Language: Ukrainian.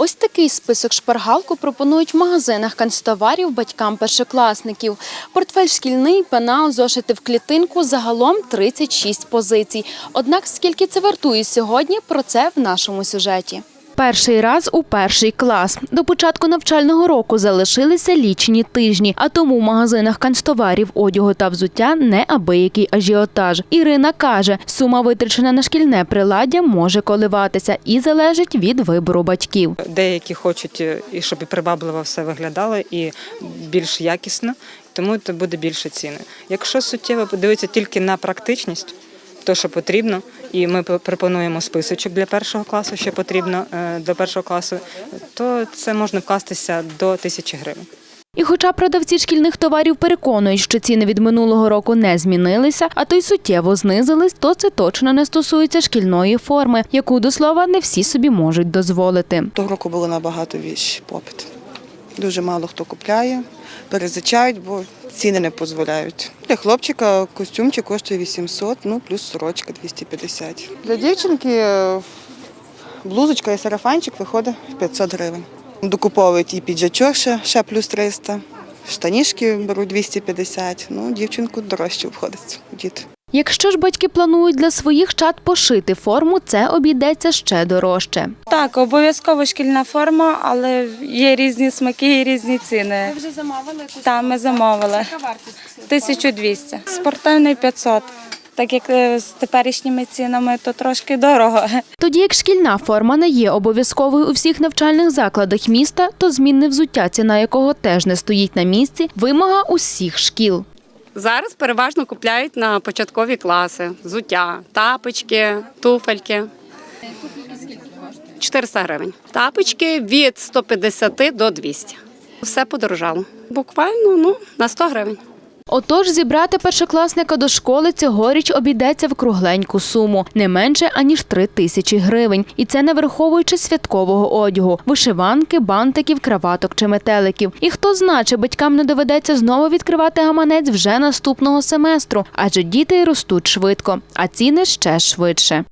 Ось такий список шпаргалку пропонують в магазинах канцтоварів батькам першокласників. Портфель шкільний, пенал, зошити в клітинку, загалом 36 позицій. Однак скільки це вартує сьогодні, про це в нашому сюжеті. Перший раз у перший клас. До початку навчального року залишилися лічені тижні, а тому в магазинах канцтоварів, одягу та взуття неабиякий ажіотаж. Ірина каже, сума витрачена на шкільне приладдя може коливатися і залежить від вибору батьків. Деякі хочуть, е, і щоб і привабливо все виглядало, і більш якісно, тому це буде більше ціни. Якщо суттєво подивитися тільки на практичність, то що потрібно, і ми пропонуємо списочок для першого класу, що потрібно е, до першого класу, то це можна вкластися до тисячі гривень. І хоча продавці шкільних товарів переконують, що ціни від минулого року не змінилися, а то й суттєво знизились, то це точно не стосується шкільної форми, яку до слова не всі собі можуть дозволити. Того року було набагато більш попит. Дуже мало хто купляє, перезичають, бо ціни не дозволяють. Для хлопчика костюмчик коштує 800, ну плюс сорочка 250. Для дівчинки е, блузочка і сарафанчик виходить 500 гривень. Докуповують і піджачок ще, ще плюс 300, штанішки беруть 250, ну дівчинку дорожче обходиться, діти. Якщо ж батьки планують для своїх чат пошити форму, це обійдеться ще дорожче. Так, обов'язково шкільна форма, але є різні смаки і різні ціни. вже замовили якусь Та ми замовили. вартість? 1200. Спортивний 500. Так як е, з теперішніми цінами, то трошки дорого. Тоді як шкільна форма не є обов'язковою у всіх навчальних закладах міста, то змінне взуття, ціна якого теж не стоїть на місці, вимога усіх шкіл. Зараз переважно купляють на початкові класи взуття, тапочки, туфельки. 400 гривень. Тапочки від 150 до 200. Все подорожало. Буквально ну, на 100 гривень. Отож, зібрати першокласника до школи цьогоріч обійдеться в кругленьку суму не менше аніж три тисячі гривень, і це не враховуючи святкового одягу, вишиванки, бантиків, краваток чи метеликів. І хто знає, чи батькам не доведеться знову відкривати гаманець вже наступного семестру, адже діти ростуть швидко, а ціни ще швидше.